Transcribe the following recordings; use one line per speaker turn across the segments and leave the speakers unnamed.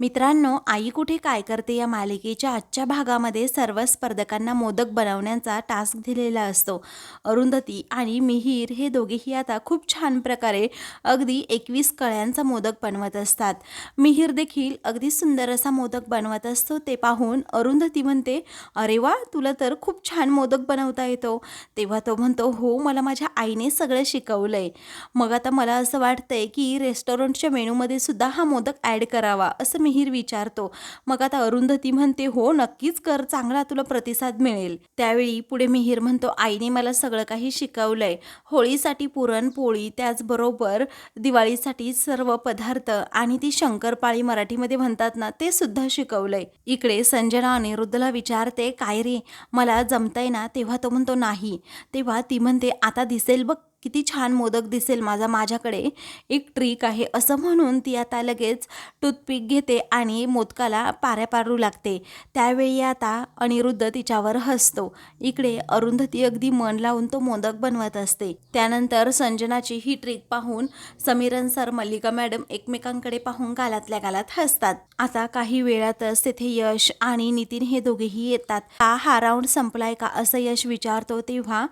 मित्रांनो आई कुठे काय करते या मालिकेच्या आजच्या भागामध्ये सर्व स्पर्धकांना मोदक बनवण्याचा टास्क दिलेला असतो. अरुंधती आणि मिहीर हे दोघेही आता खूप छान प्रकारे अगदी एकवीस कळ्यांचा मोदक बनवत असतात. मिहीर देखील अगदी सुंदर असा मोदक बनवत असतो ते पाहून अरुंधती म्हणते अरे वा तुला तर खूप छान मोदक बनवता येतो. तेव्हा तो म्हणतो हो मला माझ्या आईने सगळं शिकवलं आहे मग आता मला असं वाटतंय की रेस्टॉरंटच्या मेनूमध्ये सुद्धा हा मोदक ॲड करावा असं मिहीर विचारतो मग आता अरुंधती म्हणते हो नक्कीच कर चांगला तुला प्रतिसाद मिळेल. त्यावेळी पुढे मिहीर म्हणतो आईने मला सगळं काही शिकवलंय होळीसाठी पुरणपोळी त्याचबरोबर दिवाळीसाठी सर्व पदार्थ आणि ती शंकरपाळी मराठीमध्ये म्हणतात ना ते सुद्धा शिकवलंय. इकडे संजना अनिरुद्धला विचारते काय रे मला जमतंय ना? तेव्हा तो म्हणतो नाही. तेव्हा ती म्हणते आता दिसेल बघ किती छान मोदक दिसेल माझा माझ्याकडे. एक ट्रिक आहे. असं म्हणून ती आता लगेच टूथपिक घेते आणि मोदकाला पाऱ्या पारू लागते. त्यावेळी आता अनिरुद्ध तिच्यावर हसतो. इकडे अरुंधती अगदी मन लावून तो मोदक बनवत असते. त्यानंतर संजनाची ही ट्रिक पाहून समीरन सर मल्लिका मॅडम एकमेकांकडे पाहून गालातल्या गालात हसतात. आता काही वेळातच तेथे यश आणि नितीन हे दोघेही येतात. हा हा राऊंड संपलाय का असं यश विचारतो तेव्हा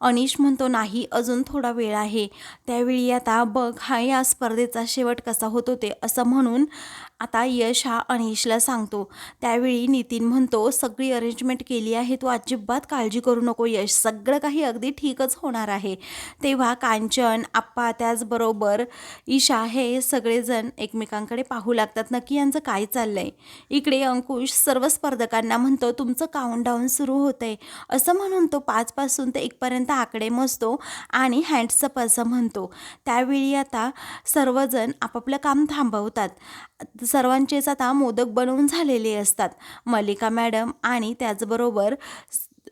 अनिश म्हणतो नाही अजून थोडा वेळ आहे. त्यावेळी आता बघ हा या स्पर्धेचा शेवट कसा होतो ते असं म्हणून आता यश हा अनिशला सांगतो. त्यावेळी नितीन म्हणतो सगळी अरेंजमेंट केली आहे तू अजिबात काळजी करू नको यश. सगळं काही अगदी ठीकच होणार आहे. तेव्हा कांचन आप्पा त्याचबरोबर ईशा हे सगळेजण एकमेकांकडे पाहू लागतात नक्की यांचं काय चाललंय. इकडे अंकुश सर्व स्पर्धकांना म्हणतो तुमचं काउंटडाऊन सुरू होतंय. असं म्हणून तो पाचपासून ते एकपर्यंत आकडे मोजतो आणि हँड्सअप असं म्हणतो. त्यावेळी आता सर्वजण आपापलं काम थांबवतात. सर्वांचेच आता मोदक बनवून झालेले असतात. मल्लिका मॅडम आणि त्याचबरोबर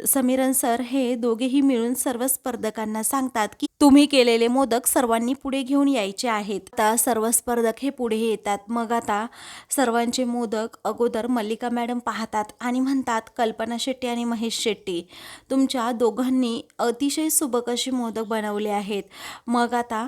समीरन सर हे दोघेही मिळून सर्व स्पर्धकांना सांगतात की तुम्ही केलेले मोदक सर्वांनी पुढे घेऊन यायचे आहेत. आता सर्व स्पर्धक हे पुढे येतात. मग आता सर्वांचे मोदक अगोदर मल्लिका मॅडम पाहतात आणि म्हणतात कल्पना शेट्टी आणि महेश शेट्टी तुमच्या दोघांनी अतिशय सुबक अशी मोदक बनवले आहेत. मग आता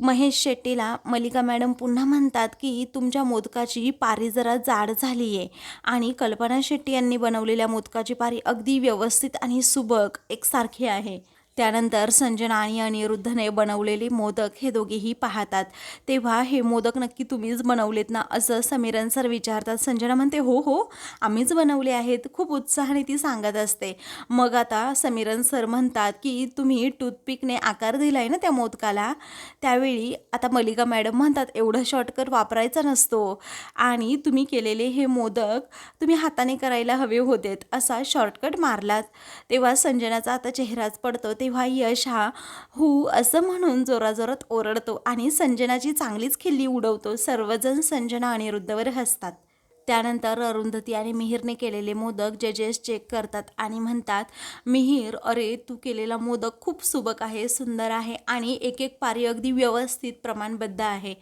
महेश शेट्टीला मल्लिका मॅडम पुन्हा म्हणतात की तुमच्या मोदकाची पारी जरा जाड झाली आहे आणि कल्पना शेट्टी यांनी बनवलेल्या मोदकाची पारी अगदी व्यवस्थित आणि सुबक एकसारखी आहे. त्यानंतर संजना आणि अनिरुद्धने बनवलेले मोदक हे दोघेही पाहतात. तेव्हा हे मोदक नक्की तुम्हीच बनवलेत ना? असं समीरन सर विचारतात. संजना म्हणते हो हो आम्हीच बनवले आहेत. खूप उत्साहाने ती सांगत असते. मग आता समीरन सर म्हणतात की तुम्ही टूथपिकने आकार दिला आहे ना त्या मोदकाला? त्यावेळी आता मलिका मॅडम म्हणतात एवढं शॉर्टकट वापरायचा नसतो. आणि तुम्ही केलेले हे मोदक तुम्ही हाताने करायला हवे होतेत. असा शॉर्टकट मारलात. तेव्हा संजनाचा आता चेहराच पडतो. ते तेव्हा यश हा हू असं म्हणून जोराजोरात ओरडतो आणि संजनाची चांगलीच खिल्ली उडवतो. सर्वजण संजना अनिरुद्धवर हसतात. त्यानंतर अरुंधती आणि मिहीरने केलेले मोदक जजेस चेक करतात आणि म्हणतात मिहीर अरे तू केलेला मोदक खूप सुबक आहे सुंदर आहे आणि एक एक पारी अगदी व्यवस्थित प्रमाणबद्ध आहे.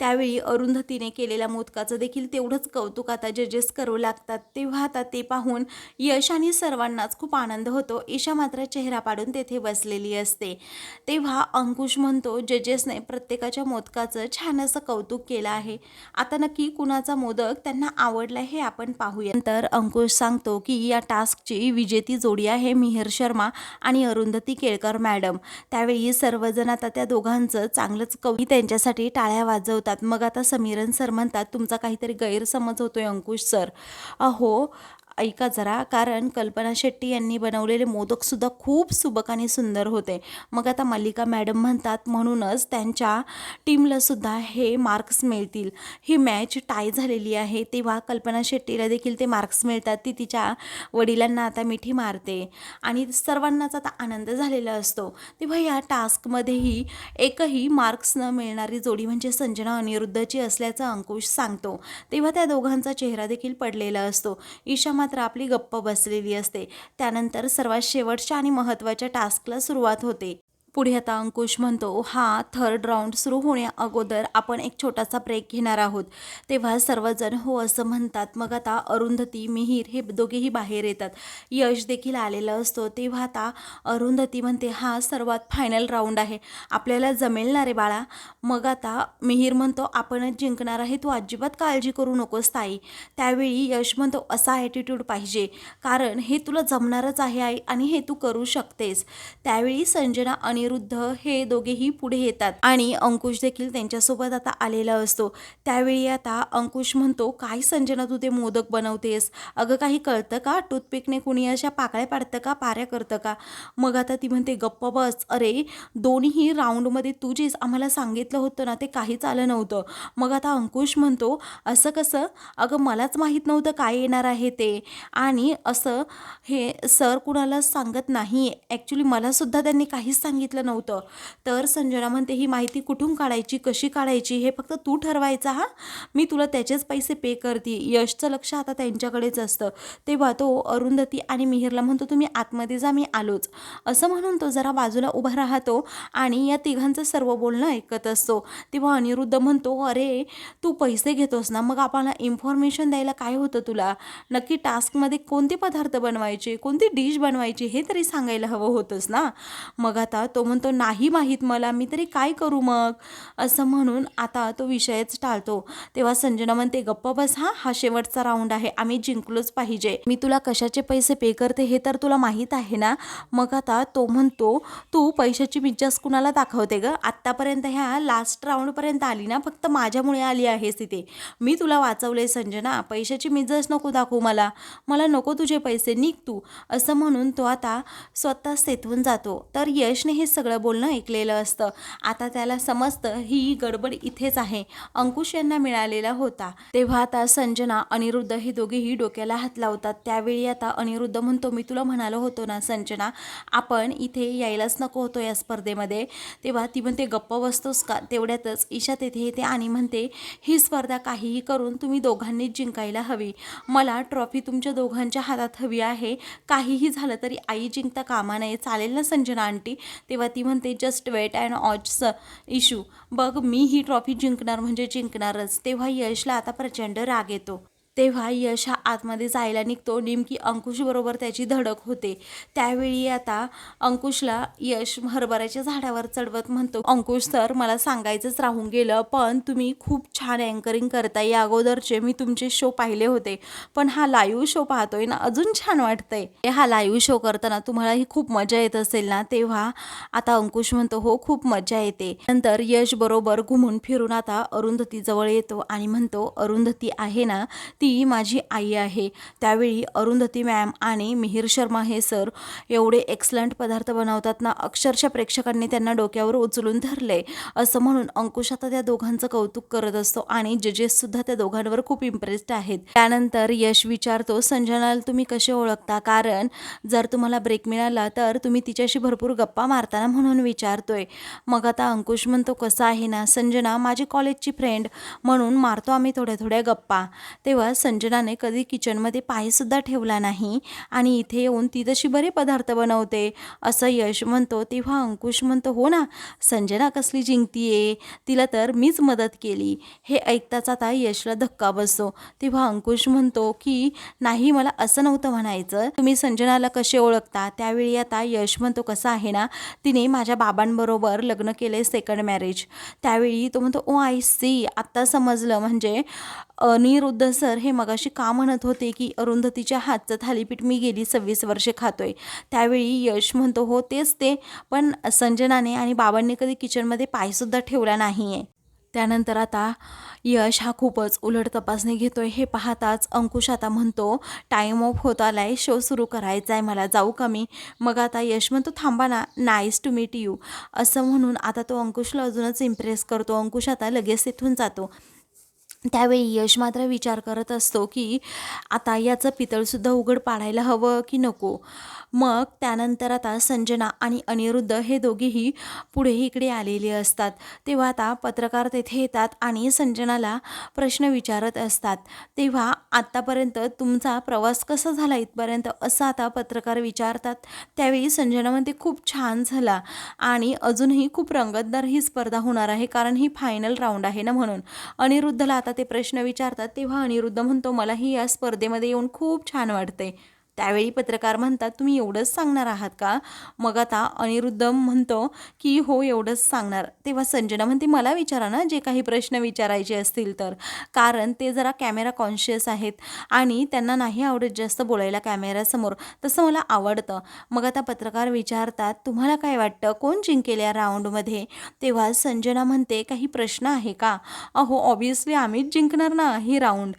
त्यावेळी अरुंधतीने केलेल्या मोदकाचं देखील तेवढंच कौतुक आता जजेस करू लागतात. तेव्हा आता ते पाहून यश आणि सर्वांनाच खूप आनंद होतो. ईशा मात्र चेहरा पाडून तेथे बसलेली असते. तेव्हा अंकुश म्हणतो जजेसने प्रत्येकाच्या मोदकाचं छान असं कौतुक केलं आहे. आता नक्की कुणाचा मोदक त्यांना आवडला हे आपण पाहूया. नंतर अंकुश सांगतो की या टास्कची विजेती जोडी आहे मिहिर शर्मा आणि अरुंधती केळकर मॅडम. त्यावेळी सर्वजण आता त्या दोघांचं चांगलंच कवी त्यांच्यासाठी टाळ्या वाजवतात. मग आता समीरन सर म्हणतात तुमचा काहीतरी गैरसमज होतोय अंकुश सर. अहो ऐका जरा कारण कल्पना शेट्टी यांनी बनवलेले मोदकसुद्धा खूप सुबक आणि सुंदर होते. मग आता मल्लिका मॅडम म्हणतात म्हणूनच त्यांच्या टीमलासुद्धा हे मार्क्स मिळतील. ही मॅच टाय झालेली आहे. तेव्हा कल्पना शेट्टीला देखील ते मार्क्स मिळतात. ती तिच्या वडिलांना आता मिठी मारते. आणि सर्वांनाच आता आनंद झालेला असतो. तेव्हा या टास्कमध्येही एकही मार्क्स न मिळणारी जोडी म्हणजे संजना अनिरुद्धची असल्याचं अंकुश सांगतो. तेव्हा त्या दोघांचा चेहरा देखील पडलेला असतो. ईशा मात्र आपली गप्प बसलेली असते. त्यानंतर सर्वात शेवटच्या आणि महत्त्वाच्या टास्कला सुरुवात होते. पुढे आता अंकुश म्हणतो हा थर्ड राऊंड सुरू होण्या अगोदर आपण एक छोटासा ब्रेक घेणार आहोत. तेव्हा सर्वजण हो असं म्हणतात. मग आता अरुंधती मिहीर हे दोघेही बाहेर येतात. यश देखील आलेलं असतो. तेव्हा आता अरुंधती म्हणते हा सर्वात फायनल राऊंड आहे. आपल्याला जमेल ना रे बाळा? मग आता मिहीर म्हणतो आपणच जिंकणार आहे तू अजिबात काळजी करू नकोस ताई. त्यावेळी यश म्हणतो असा ॲटिट्यूड पाहिजे. कारण हे तुला जमणारच आहे आई आणि हे तू करू शकतेस. त्यावेळी संजना अनिरुद्ध हे दोघेही पुढे येतात आणि अंकुश देखील त्यांच्यासोबत आता आलेला असतो. त्यावेळी आता अंकुश म्हणतो काय संजना तू ते मोदक बनवतेस? अगं काही कळतं का? टूथपिकने कुणी अशा पाकळ्या पाडतं का? पाऱ्या करतं का? मग आता ती म्हणते गप्प बस. अरे दोन्ही राऊंडमध्ये तू जे आम्हाला सांगितलं होतं ना ते काहीच आलं नव्हतं. मग आता अंकुश म्हणतो असं कसं? अगं मलाच माहीत नव्हतं काय येणार आहे ते. आणि असं हे सर कुणाला सांगत नाही. ॲक्च्युली मलासुद्धा त्यांनी काहीच सांगितलं नव्हतं. तर संजना म्हणते ही माहिती कुठून काढायची कशी काढायची हे फक्त तू ठरवायचा हा? मी तुला त्याचेच पैसे पे करते. यशचं लक्ष आता त्यांच्याकडेच असतं. तेव्हा तो अरुंधती आणि मिहिरला म्हणतो तुम्ही आतमध्ये जा मी आलोच. असं म्हणून तो जरा बाजूला उभा राहतो आणि या तिघांचं सर्व बोलणं ऐकत असतो. तेव्हा अनिरुद्ध म्हणतो अरे तू पैसे घेतोस ना मग आपल्याला इन्फॉर्मेशन द्यायला काय होतं तुला? नक्की टास्कमध्ये कोणते पदार्थ बनवायचे कोणती डिश बनवायची हे तरी सांगायला हवं होतंच ना? मग आता तो म्हणतो नाही माहीत मला मी तरी काय करू मग? असं म्हणून आता तो विषयच टाळतो. तेव्हा संजना म्हणते गप्प बस हा हा शेवटचा राऊंड आहे आम्ही जिंकलोच पाहिजे. मी तुला कशाचे पैसे पे करते हे तर तुला माहीत आहे ना? मग आता तो म्हणतो तू पैशाची मिज्जास कुणाला दाखवते ग? आत्तापर्यंत ह्या लास्ट राऊंडपर्यंत आली ना फक्त माझ्यामुळे आली आहेस तिथे मी तुला वाचवले संजना पैशाची मिज्जास नको दाखवू मला. मला नको तुझे पैसे निघ तू. असं म्हणून तो आता स्वतः सेतवून जातो. तर यशने हे सगळं बोलणं ऐकलेलं असतं. आता त्याला समजतं ही गडबड इथेच आहे. अंकुश यांना मिळालेला होता. तेव्हा आता संजना अनिरुद्ध हे दोघेही डोक्याला हात लावतात. त्यावेळी आता अनिरुद्ध म्हणतो मी तुला म्हणालो होतो ना संजना आपण इथे यायलाच नको होतो या स्पर्धेमध्ये. तेव्हा ती म्हणते गप्प बसतोस का? तेवढ्यातच ईशा तेथे येते आणि म्हणते ही स्पर्धा काहीही करून तुम्ही दोघांनीच जिंकायला हवी. मला ट्रॉफी तुमच्या दोघांच्या हातात हवी आहे. काहीही झालं तरी आई जिंकता कामा नये. चालेल ना संजना आंटी? तेव्हा ती म्हणते just wait and watch issue बघ मी ही ट्रॉफी जिंकणार म्हणजे जिंकणारच तेव्हा यशला आता प्रचंड राग येतो. तेव्हा यश हा आतमध्ये जायला निघतो. नेमकी अंकुशबरोबर त्याची धडक होते. त्यावेळी आता अंकुशला यश हरभऱ्याच्या झाडावर चढवत म्हणतो अंकुश सर मला सांगायचंच राहून गेलं पण तुम्ही खूप छान अँकरिंग करता या अगोदरचे मी तुमचे शो पाहिले होते. पण हा लाईव्ह शो पाहतोय ना अजून छान वाटतंय. हा लाईव्ह शो करताना तुम्हालाही खूप मजा येत असेल ना? तेव्हा आता अंकुश म्हणतो हो खूप मजा येते. नंतर यश बरोबर घुमून फिरून आता अरुंधती जवळ येतो आणि म्हणतो अरुंधती आहे ना ती ती माझी आई आहे. त्यावेळी अरुंधती मॅम आणि मिहिर शर्मा हे सर एवढे एक्सलंट पदार्थ बनवतात ना अक्षरशः प्रेक्षकांनी त्यांना डोक्यावर उचलून धरले. असं म्हणून अंकुश आता त्या दोघांचं कौतुक करत असतो आणि जजेससुद्धा त्या दोघांवर खूप इम्प्रेस्ड आहेत. त्यानंतर यश विचारतो संजनाला तुम्ही कसे ओळखता? कारण जर तुम्हाला ब्रेक मिळाला तर तुम्ही तिच्याशी भरपूर गप्पा मारताना म्हणून विचारतोय. मग आता अंकुश म्हणतो कसा आहे ना संजना माझी कॉलेजची फ्रेंड म्हणून मारतो आम्ही थोड्या थोड्या गप्पा. तेव्हा संजनाने कधी किचनमध्ये पायसुद्धा ठेवला नाही आणि इथे येऊन ती तशी बरे पदार्थ बनवते. असं यश म्हणतो तेव्हा अंकुश म्हणतो हो ना संजना कसली जिंकतीये? तिला तर मीच मदत केली. हे ऐकताच आता यशला धक्का बसतो. तेव्हा अंकुश म्हणतो की नाही मला असं नव्हतं म्हणायचं. तुम्ही संजनाला कसे ओळखता? त्यावेळी आता यश म्हणतो कसं आहे ना तिने माझ्या बाबांबरोबर लग्न केले सेकंड मॅरेज त्यावेळी तो म्हणतो ओ आय सी आत्ता समजलं. म्हणजे अनिरुद्ध सर हे मगाशी का म्हणत होते की अरुंधतीच्या हातचं थालीपीठ मी गेली सव्वीस वर्षे खातोय. त्यावेळी यश म्हणतो हो तेच ते. पण संजनाने आणि बाबांनी कधी किचनमध्ये पायसुद्धा ठेवला नाही आहे त्यानंतर आता यश हा खूपच उलट तपासणी घेतोय. हे पाहताच अंकुश आता म्हणतो टाईम ऑफ होत आलाय. शो सुरू करायचा आहे मला. जाऊ का मी? मग आता यश म्हणतो थांबा ना. नाईस टू मीट यू असं म्हणून आता तो अंकुशला अजूनच इम्प्रेस करतो. अंकुश आता लगेच तिथून जातो. त्यावेळी यश मात्र विचार करत असतो की आता याचं पितळसुद्धा उघड पाडायला हवं की नको. मग त्यानंतर आता संजना आणि अनिरुद्ध हे दोघेही पुढे इकडे आलेले असतात. तेव्हा आता पत्रकार तेथे येतात आणि संजनाला प्रश्न विचारत असतात. तेव्हा आत्तापर्यंत तुमचा प्रवास कसा झाला इथपर्यंत? असं आता पत्रकार विचारतात. त्यावेळी संजना म्हणते खूप छान झाला आणि अजूनही खूप रंगतदार ही स्पर्धा होणार आहे कारण ही फायनल राऊंड आहे ना म्हणून. अनिरुद्धला आता ते प्रश्न विचारतात तेव्हा अनिरुद्ध म्हणतो मलाही या स्पर्धेमध्ये येऊन खूप छान वाटते त्यावेळी पत्रकार म्हणतात तुम्ही एवढंच सांगणार आहात का? मग आता अनिरुद्ध म्हणतो की हो एवढंच सांगणार. तेव्हा संजना म्हणते मला विचारा ना जे काही प्रश्न विचारायचे असतील तर. कारण ते जरा कॅमेरा कॉन्शियस आहेत आणि त्यांना नाही आवडत जास्त बोलायला कॅमेऱ्यासमोर तसं मला आवडतं. मग आता पत्रकार विचारतात तुम्हाला काय वाटतं कोण जिंकेल या राऊंडमध्ये? तेव्हा संजना म्हणते काही प्रश्न आहे का? अहो ऑब्विसली आम्हीच जिंकणार ना ही राऊंड.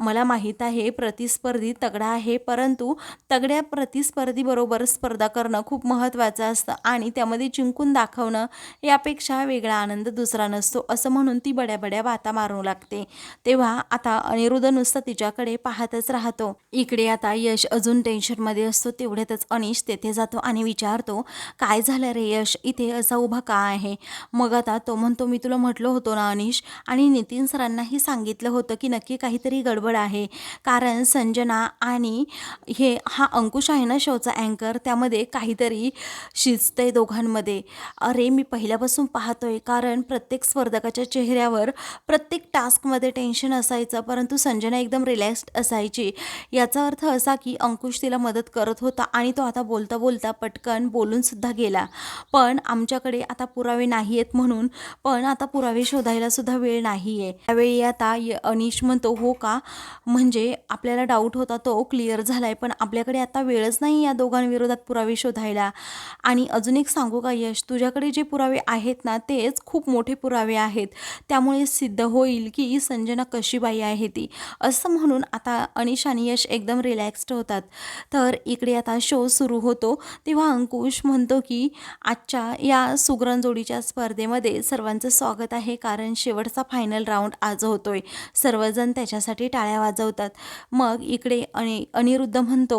मला माहीत आहे प्रतिस्पर्धी तगडा आहे परंतु तगड्या प्रतिस्पर्धीबरोबर स्पर्धा करणं खूप महत्त्वाचं असतं आणि त्यामध्ये जिंकून दाखवणं यापेक्षा वेगळा आनंद दुसरा नसतो असं म्हणून ती बड्या बड्या बाता मारू लागते. तेव्हा आता अनिरुद्ध नुसतं तिच्याकडे पाहतच राहतो. इकडे आता यश अजून टेन्शनमध्ये असतो तेवढ्यातच अनिश तेथे जातो आणि विचारतो काय झालं रे यश? इथे असा उभा का आहे? मग आता तो म्हणतो मी तुला म्हटलं होतो ना अनिश आणि नितीन सरांनाही सांगितलं होतं की नक्की काहीतरी गडबड आहे. कारण संजना आणि हे हा अंकुश आहे ना शोचा अँकर त्यामध्ये काहीतरी शिजतंय दोघांमध्ये. अरे मी पहिल्यापासून पाहतोय कारण प्रत्येक स्पर्धकाच्या चेहऱ्यावर प्रत्येक टास्कमध्ये टेन्शन असायचं परंतु संजना एकदम रिलॅक्स्ड असायची. याचा अर्थ असा की अंकुश तिला मदत करत होता आणि तो आता बोलता बोलता पटकन बोलूनसुद्धा गेला. पण आमच्याकडे आता पुरावे नाही आहेत म्हणून पण आता पुरावे शोधायलासुद्धा वेळ नाही आहे त्यावेळी आता य- अनिश म्हणतो हो का? म्हणजे आपल्याला डाऊट होता तो क्लिअर झाला आहे पण आपल्याकडे आता वेळच नाही या दोघांविरोधात पुरावे शोधायला. आणि अजून एक सांगू का यश? तुझ्याकडे जे पुरावे आहेत ना तेच खूप मोठे पुरावे आहेत. त्यामुळे सिद्ध होईल की ही संजना कशी बाई आहे ती. असं म्हणून आता अनिश आणि यश एकदम रिलॅक्स्ड होतात. तर इकडे आता शो सुरू होतो. तेव्हा अंकुश म्हणतो की आजच्या या सुगरण जोडीच्या स्पर्धेमध्ये सर्वांचं स्वागत आहे कारण शेवटचा फायनल राऊंड आज होतोय. सर्वजण त्याच्यासाठी टाळ्या वाजवतात. मग इकडे अनि अनिरुद्ध म्हणतो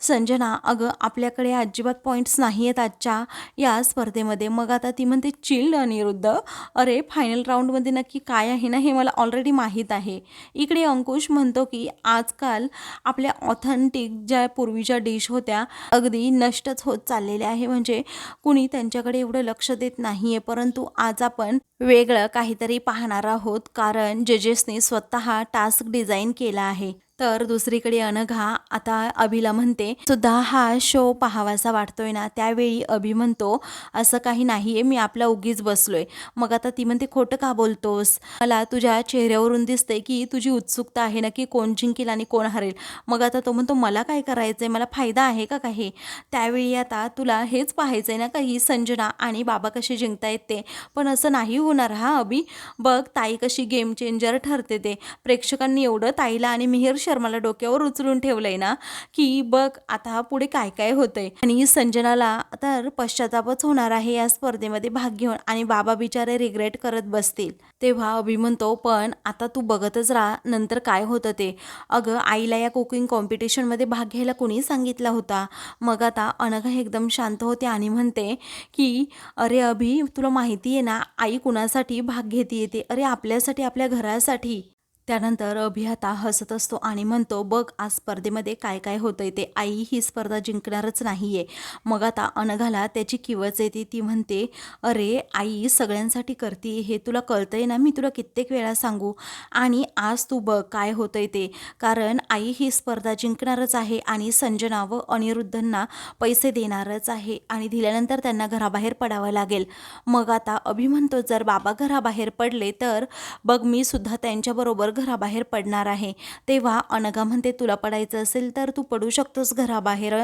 संजना अगं आपल्याकडे अजिबात पॉईंट्स नाही आहेत आजच्या या स्पर्धेमध्ये. मग आता ती म्हणते चिल्ड अनिरुद्ध अरे फायनल राऊंडमध्ये नक्की काय आहे ना हे मला ऑलरेडी माहीत आहे. इकडे अंकुश म्हणतो की आजकाल आपल्या ऑथेंटिक ज्या पूर्वीच्या डिश होत्या अगदी नष्टच होत चाललेल्या आहे. म्हणजे कुणी त्यांच्याकडे एवढं लक्ष देत नाही आहे परंतु आज आपण वेगळं काहीतरी पाहणार आहोत. कारण जजेसने स्वतः टास्क डिझाईन केला आहे. तर दुसरीकडे अनघा आता अभिला म्हणते सुद्धा हा शो पाहावासा वाटतोय ना त्यावेळी अभि म्हणतो असं काही नाही आहे मी आपला उगीच बसलोय. मग आता ती म्हणते खोटं का बोलतोस? मला तुझ्या चेहऱ्यावरून दिसतंय की तुझी उत्सुकता आहे ना की कोण जिंकेल आणि कोण हरेल. मग आता तो म्हणतो मला काय करायचंय? मला फायदा आहे का काही? त्यावेळी आता तुला हेच पाहायचंय ना काही संजना आणि बाबा कसे जिंकता ते? पण असं नाही होणार. हा अभि. बघ ताई कशी गेम चेंजर ठरते ते. प्रेक्षकांनी एवढं ताईला आणि मिहिर शर्माला डोक्यावर उचलून ठेवलंय ना की बघ आता पुढे काय काय होतंय. आणि संजनाला तर पश्चातापच होणार आहे या स्पर्धेमध्ये भाग घेऊन. आणि बाबा बिचारे रिग्रेट करत बसतील. तेव्हा अभि म्हणतो पण आता तू बघतच राहा नंतर काय होतं ते. अगं आईला या कुकिंग कॉम्पिटिशनमध्ये भाग घ्यायला कोणी सांगितला होता? मग आता अनघा एकदम शांत होते आणि म्हणते की अरे अभि तुला माहिती आहे ना आई कुणासाठी भाग घेते येते? अरे आपल्यासाठी आपल्या घरासाठी. त्यानंतर अभि आता हसत असतो आणि म्हणतो बघ आज स्पर्धेमध्ये काय काय होतंय ते. आई ही स्पर्धा जिंकणारच नाही आहे मग आता अनघाला त्याची किवच येते ती. म्हणते अरे आई सगळ्यांसाठी करते. हे तुला कळतंय ना? मी तुला कित्येक वेळा सांगू. आणि आज तू बघ काय होतंय ते. कारण आई ही स्पर्धा जिंकणारच आहे आणि संजना व अनिरुद्धंना पैसे देणारच आहे आणि दिल्यानंतर त्यांना घराबाहेर पडावं लागेल. मग आता अभि म्हणतो जर बाबा घराबाहेर पडले तर बघ मी सुद्धा त्यांच्याबरोबर घराबाहेर पडणार आहे. तेव्हा अनघा म्हणते तुला पडायचं असेल तर तू पडू शकतोस घराबाहेर.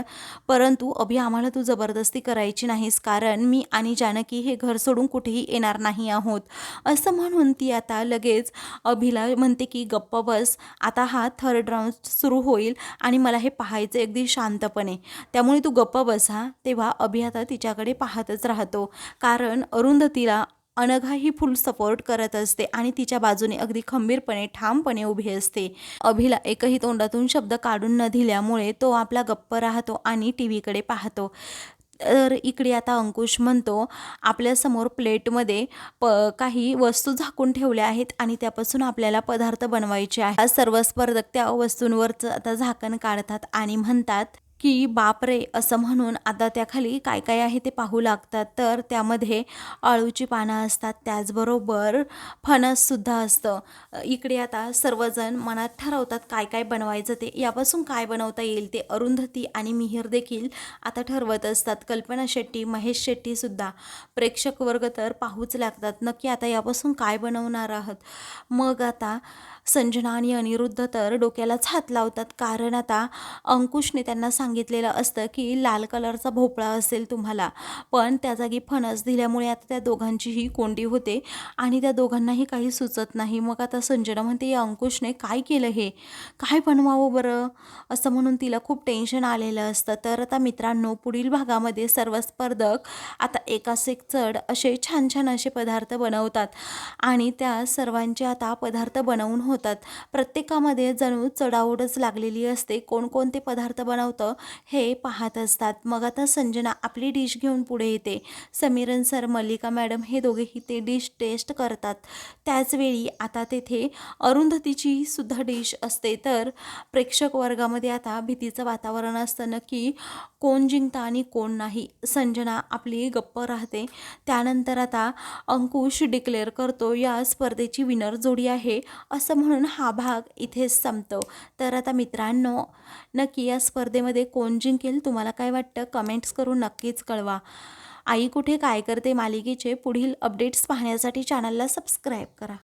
परंतु अभि आम्हाला तू जबरदस्ती करायची नाहीस कारण मी आणि जानकी हे घर सोडून कुठेही येणार नाही आहोत. असं म्हणून ती आता. लगेच अभिला म्हणते की गप्प बस. आता हा थर्ड राऊंड सुरू होईल आणि मला हे पाहायचं अगदी शांतपणे. त्यामुळे तू गप्प बस हा. तेव्हा अभि आता तिच्याकडे पाहतच राहतो. कारण अरुंधतीला अनघा ही फुल सपोर्ट करत असते आणि तिच्या बाजूने अगदी खंबीरपणे ठामपणे उभी असते. अभिला एकही तोंडातून शब्द काढून न दिल्यामुळे तो आपला गप्प राहतो आणि टी व्हीकडे पाहतो. तर इकडे आता अंकुश म्हणतो आपल्यासमोर प्लेटमध्ये प काही वस्तू झाकून ठेवल्या आहेत आणि त्यापासून आपल्याला पदार्थ बनवायचे आहे सर्व स्पर्धक त्या वस्तूंवरचं आता झाकण काढतात आणि म्हणतात की बापरे असं म्हणून आता त्याखाली काय काय आहे ते पाहू लागतात. तर त्यामध्ये आळूची पानं असतात त्याचबरोबर फणससुद्धा असतं. इकडे आता सर्वजण मनात ठरवतात काय काय बनवायचं ते. यापासून काय बनवता येईल ते अरुंधती आणि मिहीर देखील आता ठरवत असतात. कल्पना शेट्टी महेश शेट्टीसुद्धा प्रेक्षक वर्ग तर पाहूच लागतात नक्की आता यापासून काय बनवणार आहात? मग आता संजना आणि अनिरुद्ध तर डोक्यालाच हात लावतात. कारण आता अंकुशने त्यांना सांगितलेलं असतं की लाल कलरचा भोपळा असेल तुम्हाला. पण त्या जागी फणस दिल्यामुळे आता त्या दोघांचीही कोंडी होते आणि त्या दोघांनाही काही सुचत नाही. मग आता संजना म्हणते या अंकुशने काय केलं हे? काय बनवावं बरं? असं म्हणून तिला खूप टेन्शन आलेलं असतं. तर आता मित्रांनो पुढील भागामध्ये सर्व स्पर्धक आता एकास एक चढ असे छान छान असे पदार्थ बनवतात. आणि त्या सर्वांचे आता पदार्थ बनवून होतात. प्रत्येकामध्ये जणू चढाओढच लागलेली असते. कोणकोणते पदार्थ बनवतं हे पाहत असतात. मग आता संजना आपली डिश घेऊन पुढे येते. समीरन सर मल्लिका मॅडम हे दोघेही ते डिश टेस्ट करतात. त्याचवेळी आता तेथे अरुंधतीची सुद्धा डिश असते. तर प्रेक्षक वर्गामध्ये आता भीतीचं वातावरण असतं नक्की कोण जिंकतं आणि कोण नाही. संजना आपली गप्प राहते. त्यानंतर आता अंकुश डिक्लेअर करतो या स्पर्धेची विनर जोडी आहे असं म्हणून हा भाग इथेच संपतो. तर आता मित्रांनो नक्की या स्पर्धेमध्ये कोण जिंकेल तुम्हाला काय वाटतं? कमेंट्स करून नक्कीच कळवा. आई कुठे काय करते मालिकेचे पुढील अपडेट्स पाहण्यासाठी चॅनलला सबस्क्राईब करा.